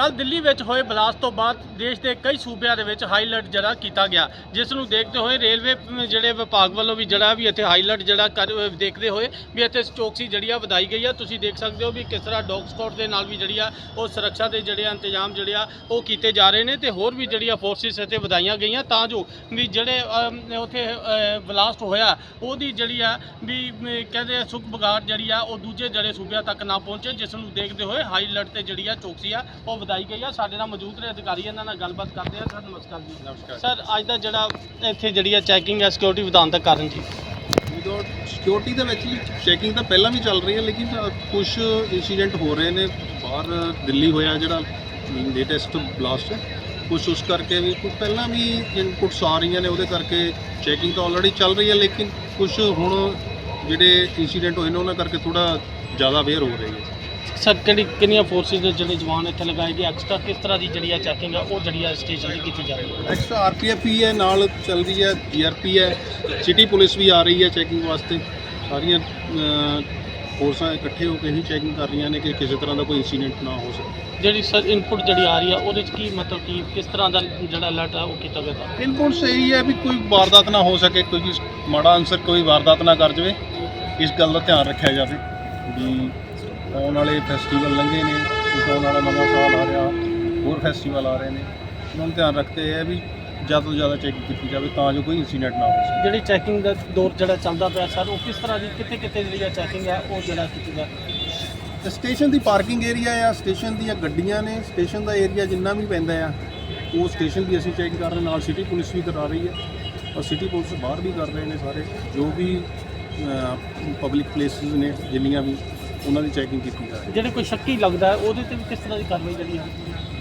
ਕੱਲ ਦਿੱਲੀ ਵਿੱਚ ਹੋਏ ਬਲਾਸਟ ਤੋਂ ਬਾਅਦ ਦੇਸ਼ ਦੇ ਕਈ ਸੂਬਿਆਂ ਦੇ ਵਿੱਚ ਹਾਈ ਅਲਰਟ ਜਿਹੜਾ ਕੀਤਾ ਗਿਆ। ਜਿਸ ਨੂੰ ਦੇਖਦੇ ਹੋਏ ਰੇਲਵੇ ਜਿਹੜੇ ਵਿਭਾਗ ਵੱਲੋਂ ਵੀ ਜਿਹੜਾ ਵੀ ਇੱਥੇ ਹਾਈ ਅਲਰਟ ਜਿਹੜਾ ਕਰ- ਦੇਖਦੇ ਹੋਏ ਵੀ ਇੱਥੇ ਚੌਕਸੀ ਜਿਹੜੀ ਆ ਵਧਾਈ ਗਈ ਆ। ਤੁਸੀਂ ਦੇਖ ਸਕਦੇ ਹੋ ਵੀ ਕਿਸ ਤਰ੍ਹਾਂ ਡੌਗ ਸਕਾਟ ਦੇ ਨਾਲ ਵੀ ਜਿਹੜੀ ਆ ਉਹ ਸੁਰੱਖਿਆ ਦੇ ਜਿਹੜੇ ਆ ਇੰਤਜ਼ਾਮ ਜਿਹੜੇ ਆ ਉਹ ਕੀਤੇ ਜਾ ਰਹੇ ਨੇ ਤੇ ਹੋਰ ਵੀ ਜਿਹੜੀਆਂ ਫੋਰਸਿਸ ਇੱਥੇ ਵਧਾਈਆਂ ਗਈਆਂ। ਤਾਂ ਜੋ ਵੀ ਜਿਹੜੇ ਉੱਥੇ ਬਲਾਸਟ ਹੋਇਆ, ਉਹਦੀ ਜਿਹੜੀ ਆ ਵੀ ਕਹਿੰਦੇ ਆ ਸੁੱਖ ਬਗਾੜ ਜਿਹੜੀ ਆ ਉਹ ਦੂਜੇ ਜਿਹੜੇ ਸੂਬਿਆਂ ਤੱਕ ਨਾ ਪਹੁੰਚੇ, ਜਿਸ ਨੂੰ ਦੇਖਦੇ ਹੋਏ ਹਾਈ ਅਲਰਟ ਤੇ ਜਿਹੜੀ ਆ ਚੌਕਸੀ ਆ, ਉਹ ਵਧਾਈ ਗਈ ਆ। ਸਾਡੇ ਨਾਲ ਮੌਜੂਦ ਨੇ ਅਧਿਕਾਰੀ ਇਹਨਾਂ ਨਾਲ ਗੱਲਬਾਤ ਕਰਦੇ ਆ। ਸਰ ਨਮਸਕਾਰ ਜੀ। ਨਮਸਕਾਰ। ਸਰ ਅੱਜ ਦਾ ਜਿਹੜਾ ਇੱਥੇ ਜਿਹੜੀ ਆ ਚੈਕਿੰਗ ਹੈ ਸਿਕਿਉਰਿਟੀ ਵਧਾਉਣ ਦਾ ਕਾਰਨ ਜੀ ਸਿਕਿਉਰਿਟੀ ਦੇ ਵਿੱਚ ਚੈਕਿੰਗ ਤਾਂ ਪਹਿਲਾਂ ਵੀ ਚੱਲ ਰਹੀ ਹੈ ਲੇਕਿਨ ਕੁਝ ਇਨਸੀਡੈਂਟ ਹੋ ਰਹੇ ਨੇ। ਬਾਹਰ ਦਿੱਲੀ ਹੋਇਆ ਜਿਹੜਾ ਲੇਟੈਸਟ ਬਲਾਸਟ ਕੁਝ ਉਸ ਕਰਕੇ ਵੀ ਕੁਝ ਪਹਿਲਾਂ ਵੀ ਇਨਪੁਟਸ ਆ ਰਹੀਆਂ ਨੇ ਉਹਦੇ ਕਰਕੇ ਚੈਕਿੰਗ ਤਾਂ ਆਲਰੇਡੀ ਚੱਲ ਰਹੀ ਹੈ ਲੇਕਿਨ ਕੁਝ ਹੁਣ ਜਿਹੜੇ ਇਨਸੀਡੈਂਟ ਹੋਏ ਨੇ ਉਹਨਾਂ ਕਰਕੇ ਥੋੜਾ ਜ਼ਿਆਦਾ ਅਵੇਅਰ ਹੋ ਰਹੀ ਹੈ ਸਰ ਕਿਹੜੀ ਕਿੰਨੀਆਂ ਫੋਰਸਿਸ ਦੇ ਜਿਹੜੇ ਜਵਾਨ ਇੱਥੇ ਲਗਾਏ ਗਏ? ਐਕਸਟਰਾ ਕਿਸ ਤਰ੍ਹਾਂ ਦੀ ਜਿਹੜੀ ਆ ਚੈਕਿੰਗ ਆ ਉਹ ਜਿਹੜੀ ਆ ਸਟੇਸ਼ਨ ਤੇ ਕੀਤੀ ਜਾ ਰਹੀ ਹੈ? ਐਕਸਟਰਾ ਆਰਪੀਐਫ ਵੀ ਹੈ ਨਾਲ ਚੱਲ ਰਹੀ ਹੈ ਜੀਆਰਪੀ ਹੈ ਸਿਟੀ ਪੁਲਿਸ ਵੀ ਆ ਰਹੀ ਹੈ ਚੈਕਿੰਗ ਵਾਸਤੇ। ਸਾਰੀਆਂ ਫੋਰਸਾਂ ਇਕੱਠੇ ਹੋ ਕੇ ਹੀ ਚੈਕਿੰਗ ਕਰ ਰਹੀਆਂ ਨੇ ਕਿ ਕਿਸੇ ਤਰ੍ਹਾਂ ਦਾ ਕੋਈ ਇਨਸੀਡੈਂਟ ਨਾ ਹੋ ਸਕੇ। ਜਿਹੜੀ ਸਰ ਇਨਪੁਟ ਜਿਹੜੀ ਆ ਰਹੀ ਆ ਉਹਦੇ ਚ ਕੀ ਮਤਲਬ ਕੀ ਕਿਸ ਤਰ੍ਹਾਂ ਦਾ ਜਿਹੜਾ ਅਲਰਟ ਆ ਉਹ ਕੀਤਾ ਗਿਆ? ਤਾਂ ਇਨਪੁਟ ਸਹੀ ਹੈ ਵੀ ਕੋਈ ਵਾਰਦਾਤ ਨਾ ਹੋ ਸਕੇ ਕੋਈ ਮਾੜਾ ਅਨਸਰ ਕੋਈ ਵਾਰਦਾਤ ਨਾ ਕਰ ਜਾਵੇ। ਇਸ ਗੱਲ ਦਾ ਧਿਆਨ ਰੱਖਿਆ ਜਾਵੇ ਵੀ ਆਉਣ ਵਾਲੇ ਫੈਸਟੀਵਲ ਲੰਘੇ ਨੇ ਕੁਛ ਆਉਣ ਵਾਲਾ ਨਵਾਂ ਸਾਲ ਆ ਰਿਹਾ ਹੋਰ ਫੈਸਟੀਵਲ ਆ ਰਹੇ ਨੇ। ਉਹਨਾਂ ਨੂੰ ਧਿਆਨ ਰੱਖਦੇ ਇਹ ਵੀ ਜ਼ਿਆਦਾ ਤੋਂ ਜ਼ਿਆਦਾ ਚੈਕਿੰਗ ਕੀਤੀ ਜਾਵੇ ਤਾਂ ਜੋ ਕੋਈ ਇਨਸੀਡੈਂਟ ਨਾ ਹੋ ਸਕੇ। ਜਿਹੜੀ ਚੈਕਿੰਗ ਦਾ ਦੌਰ ਜਿਹੜਾ ਚੱਲਦਾ ਪਿਆ ਸਰ ਉਹ ਕਿਸ ਤਰ੍ਹਾਂ ਦੀ ਕਿੱਥੇ ਕਿੱਥੇ ਜਿਹੜੀ ਆ ਚੈਕਿੰਗ ਆ ਉਹ ਜਿਹੜਾ ਕੀਤੀ ਜਾ ਸਟੇਸ਼ਨ ਦੀ ਪਾਰਕਿੰਗ ਏਰੀਆ ਆ ਸਟੇਸ਼ਨ ਦੀਆਂ ਗੱਡੀਆਂ ਨੇ ਸਟੇਸ਼ਨ ਦਾ ਏਰੀਆ ਜਿੰਨਾ ਵੀ ਪੈਂਦਾ ਆ ਉਹ ਸਟੇਸ਼ਨ ਦੀ ਅਸੀਂ ਚੈੱਕ ਕਰ ਰਹੇ ਨਾਲ ਸਿਟੀ ਪੁਲਿਸ ਵੀ ਕਰਾ ਰਹੀ ਹੈ। ਔਰ ਸਿਟੀ ਪੁਲਿਸ ਬਾਹਰ ਵੀ ਕਰ ਰਹੇ ਨੇ ਸਾਰੇ ਜੋ ਵੀ ਪਬਲਿਕ ਪਲੇਸਿਸ ਨੇ ਜਿੰਨੀਆਂ ਵੀ ਉਹਨਾਂ ਦੀ ਚੈਕਿੰਗ ਕੀਤੀ ਜਾ ਰਹੀ ਜਿਹੜੇ ਕੋਈ ਸ਼ੱਕੀ ਲੱਗਦਾ ਹੈ, ਉਹਦੇ ਤੇ ਵੀ ਕਿਸ ਤਰ੍ਹਾਂ ਦੀ ਕਾਰਵਾਈ ਜਿਹੜੀ ਹੈ?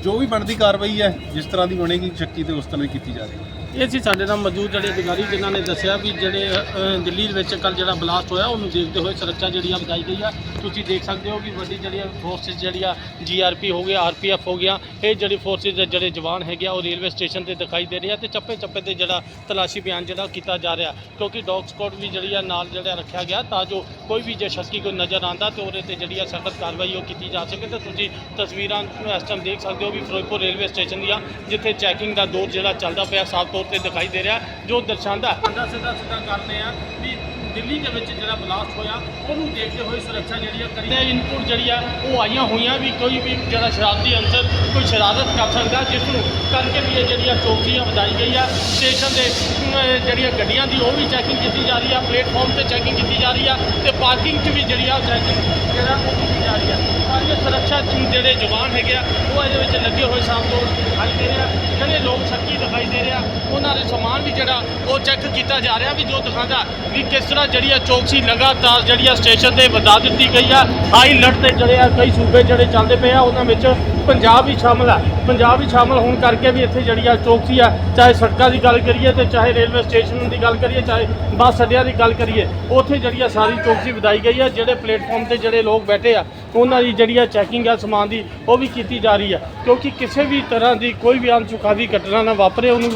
ਜੋ ਵੀ ਬਣਦੀ ਕਾਰਵਾਈ ਹੈ ਜਿਸ ਤਰ੍ਹਾਂ ਦੀ ਬਣੇਗੀ ਸ਼ੱਕੀ ਤੇ ਉਸ ਤਰ੍ਹਾਂ ਦੀ ਕੀਤੀ ਜਾ ਰਹੀ ਹੈ। ਇਹ ਸੀ ਸਾਡੇ ਨਾਲ ਮੌਜੂਦ ਜਿਹੜੇ ਅਧਿਕਾਰੀ ਜਿਨ੍ਹਾਂ ਨੇ ਦੱਸਿਆ ਵੀ ਜਿਹੜੇ ਅ, ਦਿੱਲੀ ਦੇ ਵਿੱਚ ਕੱਲ ਜਿਹੜਾ ਬਲਾਸਟ ਹੋਇਆ ਉਹਨੂੰ ਦੇਖਦੇ ਹੋਏ ਸੁਰੱਖਿਆ ਜਿਹੜੀ ਆ ਵਧਾਈ ਗਈ ਆ। ਤੁਸੀਂ ਦੇਖ ਸਕਦੇ ਹੋ ਕਿ ਵੱਡੀ ਜਿਹੜੀ ਫੋਰਸਿਸ ਜਿਹੜੀ ਆ ਜੀਆਰਪੀ ਹੋ ਗਿਆ ਆਰਪੀਐਫ ਹੋ ਗਿਆ ਇਹ ਜਿਹੜੀ ਫੋਰਸਿਸ ਦੇ ਜਿਹੜੇ ਜਵਾਨ ਹੈਗੇ ਆ ਉਹ ਰੇਲਵੇ ਸਟੇਸ਼ਨ ਤੇ ਦਿਖਾਈ ਦੇ ਰਹੇ ਆ ਤੇ ਚੱਪੇ ਚੱਪੇ ਤੇ ਜਿਹੜਾ ਤਲਾਸ਼ੀ ਬਿਆਨ ਜਿਹੜਾ ਉਹ ਕੀਤਾ ਜਾ ਰਿਹਾ। ਕਿਉਂਕਿ ਡੌਗ ਸਕਾਡ ਵੀ ਜਿਹੜੀ ਆ ਨਾਲ ਜਿਹੜਾ ਰੱਖਿਆ ਗਿਆ ਤਾਂ ਜੋ ਕੋਈ ਵੀ ਜੇ ਸ਼ੱਕੀ ਕੋਈ ਨਜ਼ਰ ਆਂਦਾ ਤੇ ਉਹਦੇ ਤੇ ਜਿਹੜੀ ਆ ਸਖਤ ਕਾਰਵਾਈ ਉਹ ਕੀਤੀ ਜਾ ਸਕੇ। ਤੇ ਤੁਸੀਂ ਤਸਵੀਰਾਂ ਨੂੰ ਇਸ ਟਾਈਮ ਦੇਖ ਸਕਦੇ ਹੋ ਵੀ ਫਿਰੋਜ਼ਪੁਰ ਰੇਲਵੇ ਸਟੇਸ਼ਨ ਦੀਆਂ ਜਿੱਥੇ ਚੈਕਿੰਗ ਦਾ ਦੌਰ ਜਿਹੜਾ ਚੱਲਦਾ ਪਿਆ ਸਾਫ਼ ਤੌਰ ਤੇ ਦਿਖਾਈ ਦੇ ਰਿਹਾ ਜੋ ਦਰਸਾਉਂਦਾ ਸਿੱਧਾ ਸਿੱਧਾ ਸਿੱਧਾ ਕਰਦੇ ਆ ਵੀ ਦਿੱਲੀ ਦੇ ਵਿੱਚ ਜਿਹੜਾ ਬਲਾਸਟ ਹੋਇਆ ਉਹਨੂੰ ਦੇਖਦੇ ਹੋਏ ਸੁਰੱਖਿਆ ਜਿਹੜੀ ਆ ਕਰੀ। ਹੈ ਇਨਪੁਟ ਜਿਹੜੀ ਆ ਉਹ ਆਈਆਂ ਹੋਈਆਂ ਵੀ ਕੋਈ ਵੀ ਜਿਹੜਾ ਸ਼ਰਾਰਤੀ ਅੰਸਰ ਕੋਈ ਸ਼ਰਾਰਤ ਕਰ ਸਕਦਾ ਜਿਸ ਨੂੰ ਕਰਕੇ ਵੀ ਇਹ ਜਿਹੜੀ ਆ ਚੌਕਸੀ ਆ ਵਧਾਈ ਗਈ ਆ। ਸਟੇਸ਼ਨ ਦੇ ਜਿਹੜੀਆਂ ਗੱਡੀਆਂ ਦੀ ਉਹ ਵੀ ਚੈਕਿੰਗ ਕੀਤੀ ਜਾ ਰਹੀ ਆ ਪਲੇਟਫਾਰਮ ਤੇ ਚੈਕਿੰਗ ਕੀਤੀ ਜਾ ਰਹੀ ਆ ਤੇ ਪਾਰਕਿੰਗ 'ਚ ਵੀ ਜਿਹੜੀ ਆ ਚੈਕਿੰਗ ਜਿਹੜਾ ਉਹ ਕੀਤੀ ਜਾ ਰਹੀ ਆ। ਸਾਰੀਆਂ ਸੁਰੱਖਿਆ ਜਿਹੜੇ ਜਵਾਨ ਹੈਗੇ ਆ, ਉਹ ਇਹਦੇ ਵਿੱਚ ਲੱਗੇ ਹੋਏ ਸਾਹਮਣੇ ਦਿਖਾਈ ਦੇ ਰਿਹਾ। ਜਿਹੜੇ ਲੋਕ ਸ਼ੱਕੀ ਦਿਖਾਈ ਦੇ ਰਿਹਾ, ਉਹਨਾਂ ਦੇ ਸਮਾਨ ਵੀ ਜਿਹੜਾ, ਉਹ ਚੈੱਕ ਕੀਤਾ ਜਾ ਰਿਹਾ ਵੀ ਜੋ ਦਿਖਾਉਂਦਾ ਵੀ ਕਿਸ ਤਰ੍ਹਾਂ ਜਿਹੜੀ ਆ ਚੌਕਸੀ ਲਗਾਤਾਰ ਜਿਹੜੀ ਆ ਸਟੇਸ਼ਨ ਤੇ ਵਧਾ ਦਿੱਤੀ ਗਈ ਆ। ਹਾਈ ਅਲਰਟ ਤੇ ਜਿਹੜੇ ਆ ਕਈ ਸੂਬੇ ਜਿਹੜੇ ਚੱਲਦੇ ਪਏ ਆ, ਉਹਨਾਂ ਵਿੱਚ ਪੰਜਾਬ ਵੀ ਸ਼ਾਮਲ ਆ। ਪੰਜਾਬ ਵੀ ਸ਼ਾਮਲ ਹੋਣ ਕਰਕੇ ਵੀ ਇੱਥੇ ਜਿਹੜੀ ਆ ਚੌਕਸੀ ਆ, ਚਾਹੇ ਸੜਕਾਂ ਦੀ ਗੱਲ ਕਰੀਏ ਤੇ ਚਾਹੇ ਰੇਲਵੇ ਸਟੇਸ਼ਨ ਦੀ ਗੱਲ ਕਰੀਏ, ਚਾਹੇ ਬੱਸ ਅੱਡਿਆਂ ਦੀ ਗੱਲ ਕਰੀਏ, ਉੱਥੇ ਜਿਹੜੀ ਆ ਸਾਰੀ ਚੌਕਸੀ ਵਧਾਈ ਗਈ ਆ। ਜਿਹੜੇ ਪਲੇਟਫਾਰਮ ਤੇ ਜਿਹੜੇ ਲੋਕ ਬੈਠੇ ਆ ਉਹਨਾਂ ਦੀ ਜਿਹੜੀ ਆ ਚੈਕਿੰਗ ਆ, ਸਮਾਨ ਦੀ, ਉਹ ਵੀ ਕੀਤੀ ਜਾ ਰਹੀ ਆ। ਕਿਉਂਕਿ ਕਿਸੇ ਵੀ ਤਰ੍ਹਾਂ ਦੀ ਕੋਈ ਵੀ ਅਨਸੁਖਾਵੀ ਘਟਨਾ ਨਾ ਵਾਪਰੇ, ਉਹਨੂੰ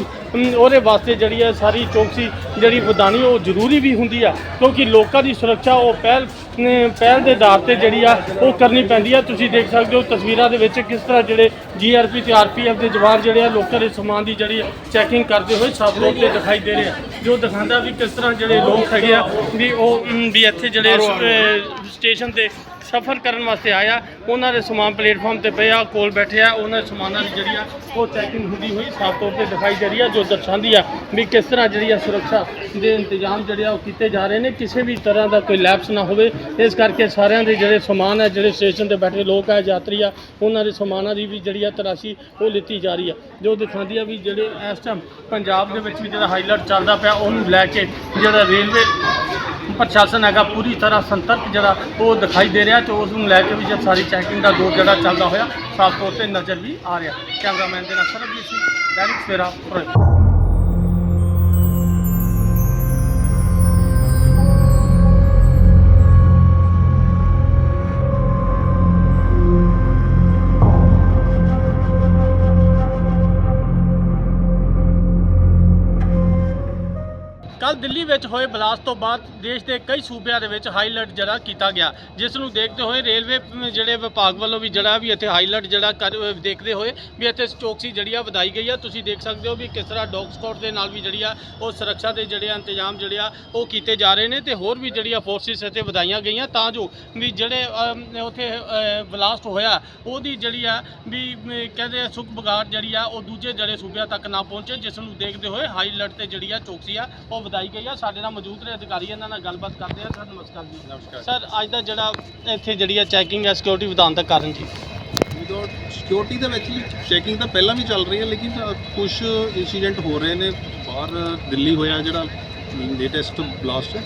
ਉਹਦੇ ਵਾਸਤੇ ਜਿਹੜੀ ਆ ਸਾਰੀ ਚੌਕਸੀ, ਜਿਹੜੀ ਵਧਾਣੀ ਉਹ ਜ਼ਰੂਰੀ ਵੀ ਹੁੰਦੀ ਆ। ਕਿਉਂਕਿ ਲੋਕਾਂ ਦੀ ਸੁਰੱਖਿਆ, ਉਹ ਪਹਿਲ ਪਹਿਲ ਦੇ ਆਧਾਰ ਤੇ ਜਿਹੜੀ ਆ, ਉਹ ਕਰਨੀ ਪੈਂਦੀ ਆ। ਤੁਸੀਂ ਦੇਖ ਸਕਦੇ ਹੋ ਤਸਵੀਰਾਂ ਦੇ ਵਿੱਚ ਕਿਸ ਤਰ੍ਹਾਂ ਜਿਹੜੇ ਜੀਆਰਪੀ ਤੇ ਆਰਪੀਐਫ ਦੇ ਜਵਾਨ ਜਿਹੜੇ ਆ, ਲੋਕਾਂ ਦੇ ਸਮਾਨ ਦੀ ਜਿਹੜੀ ਚੈਕਿੰਗ ਕਰਦੇ ਹੋਏ ਸਾਫ਼ ਤੌਰ ਤੇ ਦਿਖਾਈ ਦੇ ਰਹੇ ਆ। ਜੋ ਦਿਖਾਉਂਦਾ ਵੀ ਕਿਸ ਤਰ੍ਹਾਂ ਜਿਹੜੇ ਲੋਕ ਹੈਗੇ ਆ, ਵੀ ਉਹ ਵੀ ਇੱਥੇ ਜਿਹੜੇ ਸਟੇਸ਼ਨ ਤੇ ਸਫ਼ਰ ਕਰਨ ਵਾਸਤੇ ਆਇਆ। ਉਹਨਾਂ ਦੇ ਸਮਾਨ ਪਲੇਟਫਾਰਮ ਤੇ ਪਿਆ, ਕੋਲ ਬੈਠੇ ਆ। ਉਹਨਾਂ ਦੇ ਸਮਾਨਾਂ ਦੀ ਜਿਹੜੀ ਆ, ਉਹ ਚੈਕਿੰਗ ਹੁੰਦੀ ਹੋਈ, ਸਾਫ਼ ਤੌਰ ਤੇ ਦਿਖਾਈ ਦੇ ਰਹੀ ਆ, ਜੋ ਦਰਸਾਉਂਦੀ ਆ ਵੀ ਕਿਸ ਤਰ੍ਹਾਂ ਜਿਹੜੀ ਆ ਸੁਰੱਖਿਆ ਦੇ ਇੰਤਜ਼ਾਮ ਜਿਹੜੇ ਆ ਉਹ ਕੀਤੇ ਜਾ ਰਹੇ ਨੇ। ਕਿਸੇ ਵੀ ਤਰ੍ਹਾਂ ਦਾ ਕੋਈ ਲੈਪਸ ਨਾ ਹੋਵੇ। ਇਸ ਕਰਕੇ ਸਾਰਿਆਂ ਦੇ ਜਿਹੜੇ ਸਮਾਨ ਆ, ਜਿਹੜੇ ਸਟੇਸ਼ਨ ਤੇ ਬੈਠੇ ਲੋਕ ਆ, ਯਾਤਰੀ ਆ, ਉਹਨਾਂ ਦੇ ਸਮਾਨਾਂ ਦੀ ਵੀ ਜਿਹੜੀ ਆ ਤਰਾਸ਼ੀ ਉਹ ਲਿੱਤੀ ਜਾ ਰਹੀ ਆ। ਜੋ ਦਿਖਾਉਂਦੀ ਆ ਵੀ ਜਿਹੜੇ ਇਸ ਟਾਈਮ ਪੰਜਾਬ ਦੇ ਵਿੱਚ ਵੀ ਜਿਹੜਾ ਹਾਈਲਾਈਟ ਚੱਲਦਾ ਪਿਆ, ਉਹਨੂੰ ਲੈ ਕੇ ਜਿਹੜਾ ਰੇਲਵੇ ਪ੍ਰਸ਼ਾਸਨ ਹੈਗਾ, ਪੂਰੀ ਤਰ੍ਹਾਂ ਸੰਤਰਕ ਜਿਹੜਾ ਉਹ ਦਿਖਾਈ ਦੇ ਰਿਹਾ ਤੇ ਉਸ ਨੂੰ ਲੈ ਕੇ ਵੀ ਜਦ ਸਾਰੀ ਚੈਕਿੰਗ ਦਾ ਦੌਰ ਜਿਹੜਾ ਚੱਲਦਾ ਹੋਇਆ, ਸਾਫ਼ ਤੌਰ ਤੇ ਨਜ਼ਰ ਵੀ ਆ ਰਿਹਾ। ਕੈਮਰਾਮੈਨ ਦੇ ਨਾਲ ਸਰਬਜੀਤ ਸਿੰਘ, ਦੈਨਿਕ ਸਵੇਰਾ, ਫਿਰੋਜ਼ਪੁਰ। ਕੱਲ ਦਿੱਲੀ ਵਿੱਚ ਹੋਏ ਬਲਾਸਟ ਤੋਂ ਬਾਅਦ ਦੇਸ਼ ਦੇ ਕਈ ਸੂਬਿਆਂ ਦੇ ਵਿੱਚ ਹਾਈ ਅਲਰਟ ਜਿਹੜਾ ਕੀਤਾ ਗਿਆ। ਜਿਸ ਨੂੰ ਦੇਖਦੇ ਹੋਏ ਰੇਲਵੇ ਜਿਹੜੇ ਵਿਭਾਗ ਵੱਲੋਂ ਵੀ ਜਿਹੜਾ ਵੀ ਇੱਥੇ ਹਾਈ ਅਲਰਟ ਜਿਹੜਾ ਕਰ- ਦੇਖਦੇ ਹੋਏ ਵੀ ਇੱਥੇ ਚੌਕਸੀ ਜਿਹੜੀ ਆ ਵਧਾਈ ਗਈ ਆ। ਤੁਸੀਂ ਦੇਖ ਸਕਦੇ ਹੋ ਵੀ ਕਿਸ ਤਰ੍ਹਾਂ ਡੌਗ ਸਕਾਟ ਦੇ ਨਾਲ ਵੀ ਜਿਹੜੀ ਆ ਉਹ ਸੁਰੱਖਿਆ ਦੇ ਜਿਹੜੇ ਆ ਇੰਤਜ਼ਾਮ ਜਿਹੜੇ ਆ ਉਹ ਕੀਤੇ ਜਾ ਰਹੇ ਨੇ ਤੇ ਹੋਰ ਵੀ ਜਿਹੜੀਆਂ ਫੋਰਸਿਸ ਇੱਥੇ ਵਧਾਈਆਂ ਗਈਆਂ। ਤਾਂ ਜੋ ਵੀ ਜਿਹੜੇ ਉੱਥੇ ਬਲਾਸਟ ਹੋਇਆ, ਉਹਦੀ ਜਿਹੜੀ ਆ ਵੀ ਕਹਿੰਦੇ ਆ ਸੁੱਖ ਬਗਾੜ ਜਿਹੜੀ ਆ ਉਹ ਦੂਜੇ ਜਿਹੜੇ ਸੂਬਿਆਂ ਤੱਕ ਨਾ ਪਹੁੰਚੇ, ਜਿਸ ਨੂੰ ਦੇਖਦੇ ਹੋਏ ਹਾਈ ਅਲਰਟ ਤੇ ਜਿਹੜੀ ਆ ਚੌਕਸੀ ਆ ਉਹ ਵਧਾਈ ਗਈ ਆ ਸਾਡੇ ਨਾਲ ਮੌਜੂਦ ਨੇ ਅਧਿਕਾਰੀ ਇਹਨਾਂ ਨਾਲ ਗੱਲਬਾਤ ਕਰਦੇ ਆ। ਸਰ ਨਮਸਕਾਰ ਜੀ। ਨਮਸਕਾਰ ਸਰ ਅੱਜ ਦਾ ਜਿਹੜਾ ਇੱਥੇ ਜਿਹੜੀ ਆ ਚੈਕਿੰਗ ਹੈ ਸਿਕਿਉਰਿਟੀ ਵਧਾਉਣ ਦਾ ਕਾਰਨ ਜੀ ਸਿਕਿਉਰਿਟੀ ਦੇ ਵਿੱਚ ਚੈਕਿੰਗ ਤਾਂ ਪਹਿਲਾਂ ਵੀ ਚੱਲ ਰਹੀ ਹੈ ਲੇਕਿਨ ਕੁਝ ਇਨਸੀਡੈਂਟ ਹੋ ਰਹੇ ਨੇ। ਬਾਹਰ ਦਿੱਲੀ ਹੋਇਆ ਜਿਹੜਾ ਲੇਟੈਸਟ ਬਲਾਸਟ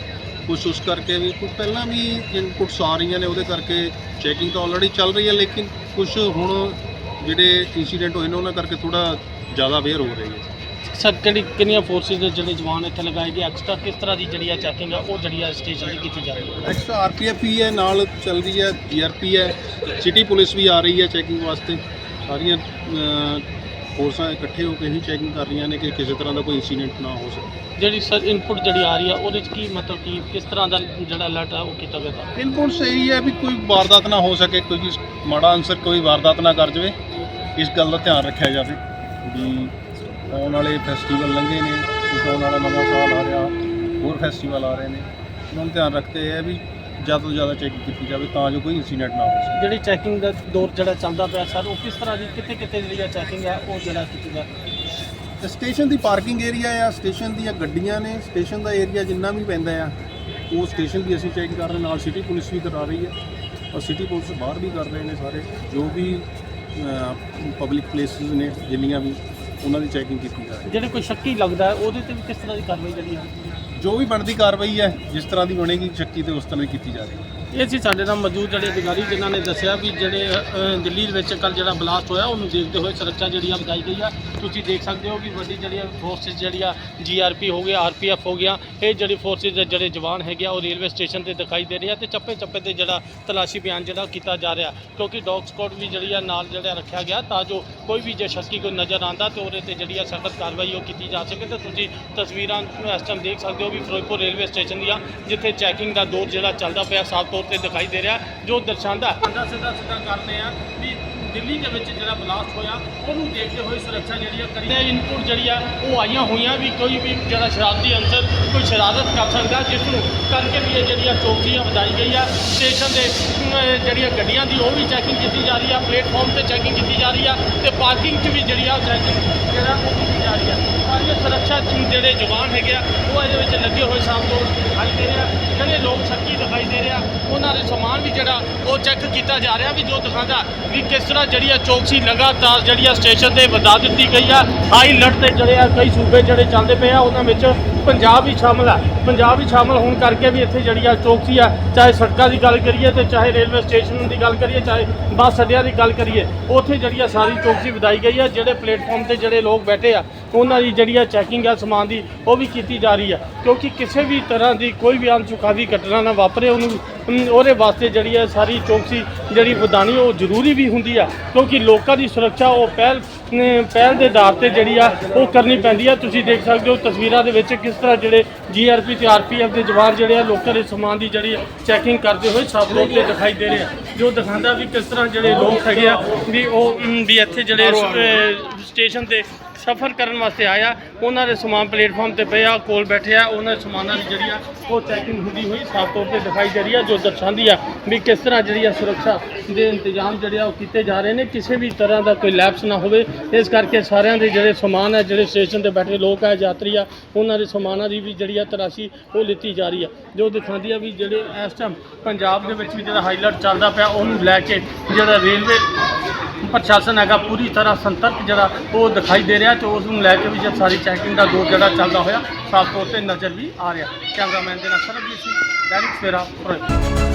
ਕੁਝ ਉਸ ਕਰਕੇ ਵੀ ਕੁਝ ਪਹਿਲਾਂ ਵੀ ਇਨਪੁਟਸ ਆ ਰਹੀਆਂ ਨੇ ਉਹਦੇ ਕਰਕੇ ਚੈਕਿੰਗ ਤਾਂ ਆਲਰੇਡੀ ਚੱਲ ਰਹੀ ਹੈ ਲੇਕਿਨ ਕੁਝ ਹੁਣ ਜਿਹੜੇ ਇਨਸੀਡੈਂਟ ਹੋਏ ਨੇ ਉਹਨਾਂ ਕਰਕੇ ਥੋੜਾ ਜ਼ਿਆਦਾ ਅਵੇਅਰ ਹੋ ਰਹੀ ਹੈ ਸਰ ਕਿਹੜੀ ਕਿੰਨੀਆਂ ਫੋਰਸਿਸ ਦੇ ਜਿਹੜੇ ਜਵਾਨ ਇੱਥੇ ਲਗਾਏ ਗਏ? ਐਕਸਟਰਾ ਕਿਸ ਤਰ੍ਹਾਂ ਦੀ ਜਿਹੜੀ ਆ ਚੈਕਿੰਗ ਆ ਉਹ ਜਿਹੜੀ ਆ ਸਟੇਸ਼ਨ ਤੇ ਕੀਤੀ ਜਾ ਰਹੀ ਹੈ? ਐਕਸਟਰਾ ਆਰਪੀਐਫ ਵੀ ਹੈ ਨਾਲ ਚੱਲ ਰਹੀ ਹੈ ਜੀਆਰਪੀ ਹੈ ਸਿਟੀ ਪੁਲਿਸ ਵੀ ਆ ਰਹੀ ਹੈ ਚੈਕਿੰਗ ਵਾਸਤੇ। ਸਾਰੀਆਂ ਫੋਰਸਾਂ ਇਕੱਠੇ ਹੋ ਕੇ ਹੀ ਚੈਕਿੰਗ ਕਰ ਰਹੀਆਂ ਨੇ ਕਿ ਕਿਸੇ ਤਰ੍ਹਾਂ ਦਾ ਕੋਈ ਇਨਸੀਡੈਂਟ ਨਾ ਹੋ ਸਕੇ। ਜਿਹੜੀ ਸਰ ਇਨਪੁਟ ਜਿਹੜੀ ਆ ਰਹੀ ਆ ਉਹਦੇ ਚ ਕੀ ਮਤਲਬ ਕੀ ਕਿਸ ਤਰ੍ਹਾਂ ਦਾ ਜਿਹੜਾ ਅਲਰਟ ਆ ਉਹ ਕੀਤਾ ਗਿਆ? ਤਾਂ ਇਨਪੁਟ ਸਹੀ ਹੈ ਵੀ ਕੋਈ ਵਾਰਦਾਤ ਨਾ ਹੋ ਸਕੇ ਕੋਈ ਮਾੜਾ ਅਨਸਰ ਕੋਈ ਵਾਰਦਾਤ ਨਾ ਕਰ ਜਾਵੇ। ਇਸ ਗੱਲ ਦਾ ਧਿਆਨ ਰੱਖਿਆ ਜਾਵੇ ਵੀ ਆਉਣ ਵਾਲੇ ਫੈਸਟੀਵਲ ਲੰਘੇ ਨੇ ਕੁਝ ਆਉਣ ਵਾਲਾ ਨਵਾਂ ਸਾਲ ਆ ਰਿਹਾ ਹੋਰ ਫੈਸਟੀਵਲ ਆ ਰਹੇ ਨੇ। ਉਹਨਾਂ ਨੂੰ ਧਿਆਨ ਰੱਖਦੇ ਇਹ ਵੀ ਜ਼ਿਆਦਾ ਤੋਂ ਜ਼ਿਆਦਾ ਚੈਕਿੰਗ ਕੀਤੀ ਜਾਵੇ ਤਾਂ ਜੋ ਕੋਈ ਇਨਸੀਡੈਂਟ ਨਾ ਹੋ ਸਕੇ। ਜਿਹੜੀ ਚੈਕਿੰਗ ਦਾ ਦੌਰ ਜਿਹੜਾ ਚੱਲਦਾ ਪਿਆ ਸਰ ਉਹ ਕਿਸ ਤਰ੍ਹਾਂ ਦੀ ਕਿੱਥੇ ਕਿੱਥੇ ਜਿਹੜੀ ਆ ਚੈਕਿੰਗ ਆ ਉਹ ਜਿਹੜਾ ਕੀਤੀ ਜਾ ਸਟੇਸ਼ਨ ਦੀ ਪਾਰਕਿੰਗ ਏਰੀਆ ਆ ਸਟੇਸ਼ਨ ਦੀਆਂ ਗੱਡੀਆਂ ਨੇ ਸਟੇਸ਼ਨ ਦਾ ਏਰੀਆ ਜਿੰਨਾ ਵੀ ਪੈਂਦਾ ਆ ਉਹ ਸਟੇਸ਼ਨ ਦੀ ਅਸੀਂ ਚੈੱਕ ਕਰ ਰਹੇ ਨਾਲ ਸਿਟੀ ਪੁਲਿਸ ਵੀ ਕਰਾ ਰਹੀ ਹੈ। ਔਰ ਸਿਟੀ ਪੁਲਿਸ ਬਾਹਰ ਵੀ ਕਰ ਰਹੇ ਨੇ ਸਾਰੇ ਜੋ ਵੀ ਪਬਲਿਕ ਪਲੇਸਿਸ ਨੇ ਜਿੰਨੀਆਂ ਵੀ ਉਹਨਾਂ ਦੀ ਚੈਕਿੰਗ ਕੀਤੀ ਜਾ ਰਹੀ ਜਿਹੜੇ ਕੋਈ ਸ਼ੱਕੀ ਲੱਗਦਾ ਹੈ, ਉਹਦੇ ਤੇ ਵੀ ਕਿਸ ਤਰ੍ਹਾਂ ਦੀ ਕਾਰਵਾਈ ਜਿਹੜੀ ਹੈ? ਜੋ ਵੀ ਬਣਦੀ ਕਾਰਵਾਈ ਹੈ ਜਿਸ ਤਰ੍ਹਾਂ ਦੀ ਬਣੇਗੀ ਸ਼ੱਕੀ ਤੇ ਉਸ ਤਰ੍ਹਾਂ ਦੀ ਕੀਤੀ ਜਾ ਰਹੀ ਹੈ। ਇਹ ਸੀ ਸਾਡੇ ਨਾਲ ਮੌਜੂਦ ਜਿਹੜੇ ਅਧਿਕਾਰੀ ਜਿਨ੍ਹਾਂ ਨੇ ਦੱਸਿਆ ਵੀ ਜਿਹੜੇ ਅ, ਦਿੱਲੀ ਦੇ ਵਿੱਚ ਕੱਲ ਜਿਹੜਾ ਬਲਾਸਟ ਹੋਇਆ ਉਹਨੂੰ ਦੇਖਦੇ ਹੋਏ ਸੁਰੱਖਿਆ ਜਿਹੜੀ ਆ ਵਧਾਈ ਗਈ ਆ। ਤੁਸੀਂ ਦੇਖ ਸਕਦੇ ਹੋ ਕਿ ਵੱਡੀ ਜਿਹੜੀ ਫੋਰਸਿਸ ਜਿਹੜੀ ਆ ਜੀਆਰਪੀ ਹੋ ਗਿਆ ਆਰਪੀਐਫ ਹੋ ਗਿਆ ਇਹ ਜਿਹੜੀ ਫੋਰਸਿਸ ਦੇ ਜਿਹੜੇ ਜਵਾਨ ਹੈਗੇ ਆ ਉਹ ਰੇਲਵੇ ਸਟੇਸ਼ਨ ਤੇ ਦਿਖਾਈ ਦੇ ਰਹੇ ਆ ਤੇ ਚੱਪੇ ਚੱਪੇ ਤੇ ਜਿਹੜਾ ਤਲਾਸ਼ੀ ਬਿਆਨ ਜਿਹੜਾ ਉਹ ਕੀਤਾ ਜਾ ਰਿਹਾ। ਕਿਉਂਕਿ ਡੌਗ ਸਕਾਡ ਵੀ ਜਿਹੜੀ ਆ ਨਾਲ ਜਿਹੜਾ ਰੱਖਿਆ ਗਿਆ ਤਾਂ ਜੋ ਕੋਈ ਵੀ ਜੇ ਸ਼ੱਕੀ ਕੋਈ ਨਜ਼ਰ ਆਂਦਾ ਤੇ ਉਹਦੇ ਤੇ ਜਿਹੜੀ ਆ ਸਖਤ ਕਾਰਵਾਈ ਉਹ ਕੀਤੀ ਜਾ ਸਕੇ। ਤੇ ਤੁਸੀਂ ਤਸਵੀਰਾਂ ਨੂੰ ਇਸ ਟਾਈਮ ਦੇਖ ਸਕਦੇ ਹੋ ਵੀ ਫਿਰੋਜ਼ਪੁਰ ਰੇਲਵੇ ਸਟੇਸ਼ਨ ਦੀਆਂ ਜਿੱਥੇ ਚੈਕਿੰਗ ਦਾ ਦੌਰ ਜਿਹੜਾ ਚੱਲਦਾ ਪਿਆ ਸਾਫ਼ ਤੌਰ ਤੇ ਦਿਖਾਈ ਦੇ ਰਿਹਾ ਜੋ ਦਰਸਾਉਂਦਾ ਸਿੱਧਾ ਸਿੱਧਾ ਸਿੱਧਾ ਕਰਦੇ ਆ ਵੀ ਦਿੱਲੀ ਦੇ ਵਿੱਚ ਜਿਹੜਾ ਬਲਾਸਟ ਹੋਇਆ, ਉਹਨੂੰ ਦੇਖਦੇ ਹੋਏ ਸੁਰੱਖਿਆ ਜਿਹੜੀ ਆ ਕਰੀ ਤੇ ਇਨਪੁਟ ਜਿਹੜੀ ਆ, ਉਹ ਆਈਆਂ ਹੋਈਆਂ ਵੀ ਕੋਈ ਵੀ ਜਿਹੜਾ ਸ਼ਰਾਰਤੀ ਅੰਸਰ ਕੋਈ ਸ਼ਰਾਰਤ ਕਰ ਸਕਦਾ, ਜਿਸ ਨੂੰ ਕਰਕੇ ਵੀ ਇਹ ਜਿਹੜੀ ਆ ਚੌਕਸੀ ਆ ਵਧਾਈ ਗਈ ਆ। ਸਟੇਸ਼ਨ ਦੇ ਜਿਹੜੀਆਂ ਗੱਡੀਆਂ ਦੀ, ਉਹ ਵੀ ਚੈਕਿੰਗ ਕੀਤੀ ਜਾ ਰਹੀ ਆ ਪਲੇਟਫਾਰਮ ਤੇ ਚੈਕਿੰਗ ਕੀਤੀ ਜਾ ਰਹੀ ਆ ਤੇ ਪਾਰਕਿੰਗ 'ਚ ਵੀ ਜਿਹੜੀ ਆ ਚੈਕਿੰਗ ਜਿਹੜਾ ਉਹ ਕੀਤੀ ਜਾ ਰਹੀ ਆ। ਸਾਰੀਆਂ ਸੁਰੱਖਿਆ ਜਿਹੜੇ ਜਵਾਨ ਹੈਗੇ ਆ, ਉਹ ਇਹਦੇ ਵਿੱਚ ਲੱਗੇ ਹੋਏ ਸਾਹਮ ਤੋਂ ਦਿਖਾਈ ਦੇ ਰਿਹਾ। ਜਿਹੜੇ ਲੋਕ ਸ਼ੱਕੀ ਦਿਖਾਈ ਦੇ ਰਿਹਾ, ਉਹਨਾਂ ਦੇ ਸਮਾਨ ਵੀ ਜਿਹੜਾ ਉਹ ਚੈੱਕ ਕੀਤਾ ਜਾ ਰਿਹਾ ਵੀ ਜੋ ਦਿਖਾਉਂਦਾ ਵੀ ਕਿਸ ਤਰ੍ਹਾਂ ਜਿਹੜੀ ਆ ਚੌਕਸੀ ਲਗਾਤਾਰ ਜਿਹੜੀ ਆ ਸਟੇਸ਼ਨ ਤੇ ਵਧਾ ਦਿੱਤੀ ਗਈ ਆ। ਹਾਈ ਅਲਰਟ ਤੇ ਜਿਹੜੇ ਆ ਕਈ ਸੂਬੇ ਜਿਹੜੇ ਚੱਲਦੇ ਪਏ ਆ, ਉਹਨਾਂ ਵਿੱਚ ਪੰਜਾਬ ਵੀ ਸ਼ਾਮਲ ਆ। ਪੰਜਾਬ ਵੀ ਸ਼ਾਮਲ ਹੋਣ ਕਰਕੇ ਵੀ ਇੱਥੇ ਜਿਹੜੀ ਆ ਚੌਕਸੀ ਆ, ਚਾਹੇ ਸੜਕਾਂ ਦੀ ਗੱਲ ਕਰੀਏ ਤੇ ਚਾਹੇ ਰੇਲਵੇ ਸਟੇਸ਼ਨ ਦੀ ਗੱਲ ਕਰੀਏ, ਚਾਹੇ ਬੱਸ ਅੱਡਿਆਂ ਦੀ ਗੱਲ ਕਰੀਏ, ਉੱਥੇ ਜਿਹੜੀ ਆ ਸਾਰੀ ਚੌਕਸੀ ਵਧਾਈ ਗਈ ਆ, ਜਿਹੜੇ ਪਲੇਟਫਾਰਮ ਤੇ ਜਿਹੜੇ ਲੋਕ ਬੈਠੇ ਆ ਉਹਨਾਂ ਦੀ ਜਿਹੜੀ ਆ ਚੈਕਿੰਗ ਆ, ਸਮਾਨ ਦੀ, ਉਹ ਵੀ ਕੀਤੀ ਜਾ ਰਹੀ ਆ। ਕਿਉਂਕਿ ਕਿਸੇ ਵੀ ਤਰ੍ਹਾਂ ਦੀ ਕੋਈ ਵੀ ਅਨਸੁਖਾਵੀ ਘਟਨਾ ਨਾ ਵਾਪਰੇ, ਉਹਨੂੰ ਉਹਦੇ ਵਾਸਤੇ ਜਿਹੜੀ ਆ ਸਾਰੀ ਚੌਕਸੀ, ਜਿਹੜੀ ਵਧਾਣੀ ਉਹ ਜ਼ਰੂਰੀ ਵੀ ਹੁੰਦੀ ਆ। ਕਿਉਂਕਿ ਲੋਕਾਂ ਦੀ ਸੁਰੱਖਿਆ, ਉਹ ਪਹਿਲ ਪਹਿਲ ਦੇ ਆਧਾਰ ਤੇ ਜਿਹੜੀ ਆ, ਉਹ ਕਰਨੀ ਪੈਂਦੀ ਆ। ਤੁਸੀਂ ਦੇਖ ਸਕਦੇ ਹੋ ਤਸਵੀਰਾਂ ਦੇ ਵਿੱਚ ਕਿਸ ਤਰ੍ਹਾਂ ਜਿਹੜੇ ਜੀਆਰਪੀ ਤੇ ਆਰਪੀਐਫ ਦੇ ਜਵਾਨ ਜਿਹੜੇ ਆ, ਲੋਕਾਂ ਦੇ ਸਮਾਨ ਦੀ ਜਿਹੜੀ ਚੈਕਿੰਗ ਕਰਦੇ ਹੋਏ ਸਾਫ਼ ਤੌਰ ਤੇ ਦਿਖਾਈ ਦੇ ਰਹੇ ਆ। ਜੋ ਦਿਖਾਉਂਦਾ ਵੀ ਕਿਸ ਤਰ੍ਹਾਂ ਜਿਹੜੇ ਲੋਕ ਹੈਗੇ ਆ, ਵੀ ਉਹ ਵੀ ਇੱਥੇ ਜਿਹੜੇ ਸਟੇਸ਼ਨ ਤੇ ਸਫ਼ਰ ਕਰਨ ਵਾਸਤੇ ਆਇਆ। ਉਹਨਾਂ ਦੇ ਸਮਾਨ ਪਲੇਟਫਾਰਮ ਤੇ ਪਿਆ, ਕੋਲ ਬੈਠੇ ਆ। ਉਹਨਾਂ ਦੇ ਸਮਾਨਾਂ ਦੀ ਜਿਹੜੀ ਆ, ਉਹ ਚੈਕਿੰਗ ਹੁੰਦੀ ਹੋਈ, ਸਾਫ਼ ਤੌਰ ਤੇ ਦਿਖਾਈ ਦੇ ਰਹੀ ਆ, ਜੋ ਦਰਸਾਉਂਦੀ ਆ ਵੀ ਕਿਸ ਤਰ੍ਹਾਂ ਜਿਹੜੀ ਆ ਸੁਰੱਖਿਆ ਦੇ ਇੰਤਜ਼ਾਮ ਜਿਹੜੇ ਆ ਉਹ ਕੀਤੇ ਜਾ ਰਹੇ ਨੇ। ਕਿਸੇ ਵੀ ਤਰ੍ਹਾਂ ਦਾ ਕੋਈ ਲੈਪਸ ਨਾ ਹੋਵੇ। ਇਸ ਕਰਕੇ ਸਾਰਿਆਂ ਦੇ ਜਿਹੜੇ ਸਮਾਨ ਆ, ਜਿਹੜੇ ਸਟੇਸ਼ਨ ਤੇ ਬੈਠੇ ਲੋਕ ਆ, ਯਾਤਰੀ ਆ, ਉਹਨਾਂ ਦੇ ਸਮਾਨਾਂ ਦੀ ਵੀ ਜਿਹੜੀ ਆ ਤਰਾਸ਼ੀ ਉਹ ਲਿੱਤੀ ਜਾ ਰਹੀ ਆ। ਜੋ ਦਿਖਾਉਂਦੀ ਆ ਵੀ ਜਿਹੜੇ ਇਸ ਟਾਈਮ ਪੰਜਾਬ ਦੇ ਵਿੱਚ ਵੀ ਜਿਹੜਾ ਹਾਈਲਾਈਟ ਚੱਲਦਾ ਪਿਆ, ਉਹਨੂੰ ਲੈ ਕੇ ਜਿਹੜਾ ਰੇਲਵੇ ਪ੍ਰਸ਼ਾਸਨ ਹੈਗਾ, ਪੂਰੀ ਤਰ੍ਹਾਂ ਸੰਤਰਕ ਜਿਹੜਾ ਉਹ ਦਿਖਾਈ ਦੇ ਰਿਹਾ। ਤੇ ਉਸ ਨੂੰ ਲੈ ਕੇ ਵੀ ਜਦ ਸਾਰੀ ਚੈਕਿੰਗ ਦਾ ਦੌਰ ਜਿਹੜਾ ਚੱਲਦਾ ਹੋਇਆ, ਸਾਫ਼ ਤੌਰ ਤੇ ਨਜ਼ਰ ਵੀ ਆ ਰਿਹਾ। ਕੈਮਰਾਮੈਨ ਦੇ ਨਾਲ ਸਰਬਜੀਤ ਸਿੰਘ, ਦੈਨਿਕ ਸਵੇਰਾ, ਫਿਰੋਜ਼ਪੁਰ।